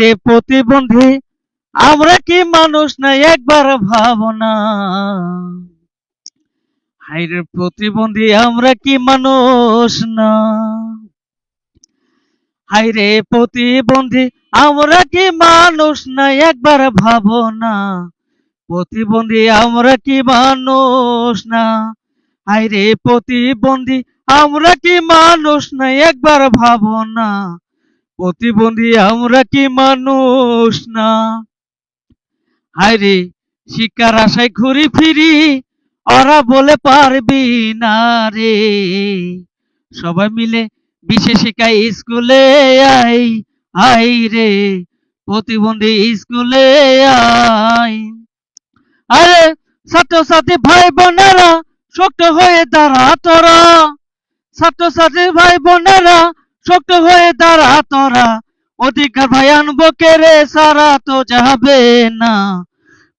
রে প্রতিবন্ধী, আমরা কি মানুষ না একবার ভাবনা? হাই রে প্রতিবন্ধী, আমরা কি মানুষ না? হাই রে প্রতিবন্ধী, আমরা কি মানুষ না একবার ভাবনা? প্রতিবন্ধী, আমরা কি মানুষ না? হাই রে প্রতিবন্ধী, আমরা কি মানুষ না একবার ভাবনা? প্রতিবন্ধী আমরা কি মানুষ না? হায় রে শিক্ষার আশায় ঘুরি ফিরি, ওরা বলে পারবি না রে। সবাই মিলে বিশেষ শিক্ষায় স্কুলে আই আই রে। প্রতিবন্ধী স্কুলে আই আরে, ছাত্রছাত্রী ভাই বোনেরা শক্ত হয়ে দাঁড়া তোরা। ছাত্রছাত্রী ভাই বোনেরা শক্ত হয়ে দাঁড়া তোরা। অধিকার ভাই আনব কেড়ে সারা তো যাবে না।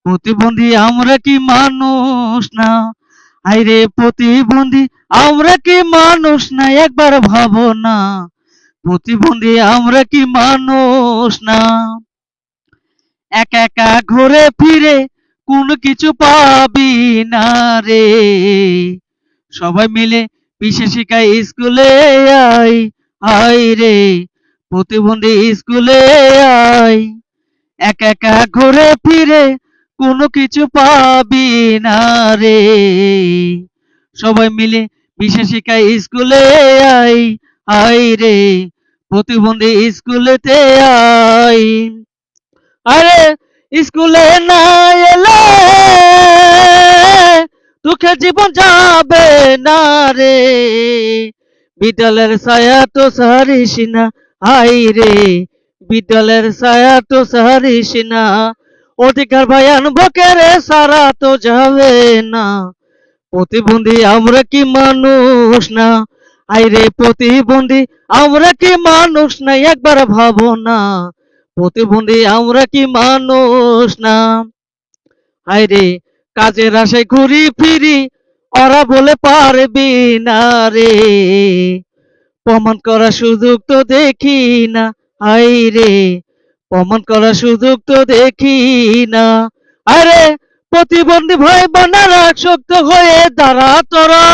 প্রতিবন্ধী আমরা কি মানুষ না? আইরে প্রতিবন্ধী আমরা কি মানুষ না? একবার ভাবো না। প্রতিবন্ধী আমরা কি মানুষ না? একা একা ঘুরে ফিরে কোন কিছু পাবি না রে। সবাই মিলে বিশেষ শিক্ষায় স্কুলে আই আই রে, প্রতিবন্ধী স্কুলে আই একা একা ঘুরে ফিরে কোনো কিছু পাবি না রে। সবাই মিলে বিশেষ শিক্ষায় স্কুলে আই আই রে, প্রতিবন্ধী স্কুলেতে আই আরে, স্কুলে না এলে দুঃখে জীবন যাবে না রে। বিদ্যালয়ের ছায়া তো সারিস না আই রে। বিদ্যালয়ের ছায়া তো সারিস না অধিকার ভাইয়ান বকেরে সারা তো যাবে না। প্রতিবন্ধী আমরা কি মানুষ না? আইরে প্রতিবন্ধী, আমরা কি মানুষ না? একবার ভাবো না, প্রতিবন্ধী আমরা কি মানুষ না? আইরে কাজের আশায় ঘুরি ফিরি ওরা বলে পারবি না রে। প্রমাণ করা সুযোগ তো দেখি না, আই রে। প্রমাণ করা সুযোগ তো দেখি না আরে প্রতিবন্ধী ভাই বোনেরা শক্ত হয়ে দাঁড়া তোরা।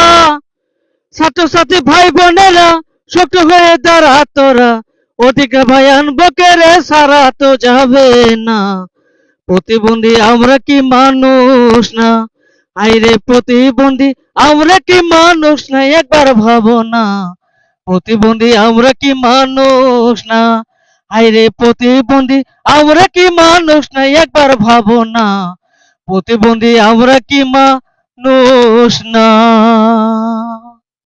ছাত্রছাত্রী ভাই বোনেরা শক্ত হয়ে দাঁড়া তোরা। অধিকার ভাই কেড়ে সারা তো যাবে না। প্রতিবন্ধী আমরা কি মানুষ না? আইরে প্রতিবন্ধী, আমরা কি মানুষ না? একবার ভাবো না। প্রতিবন্ধী, আমরা কি মানুষ না? আইরে প্রতিবন্ধী, আমরা কি মানুষ না? একবার ভাবো না। প্রতিবন্ধী, আমরা কি মানুষ না?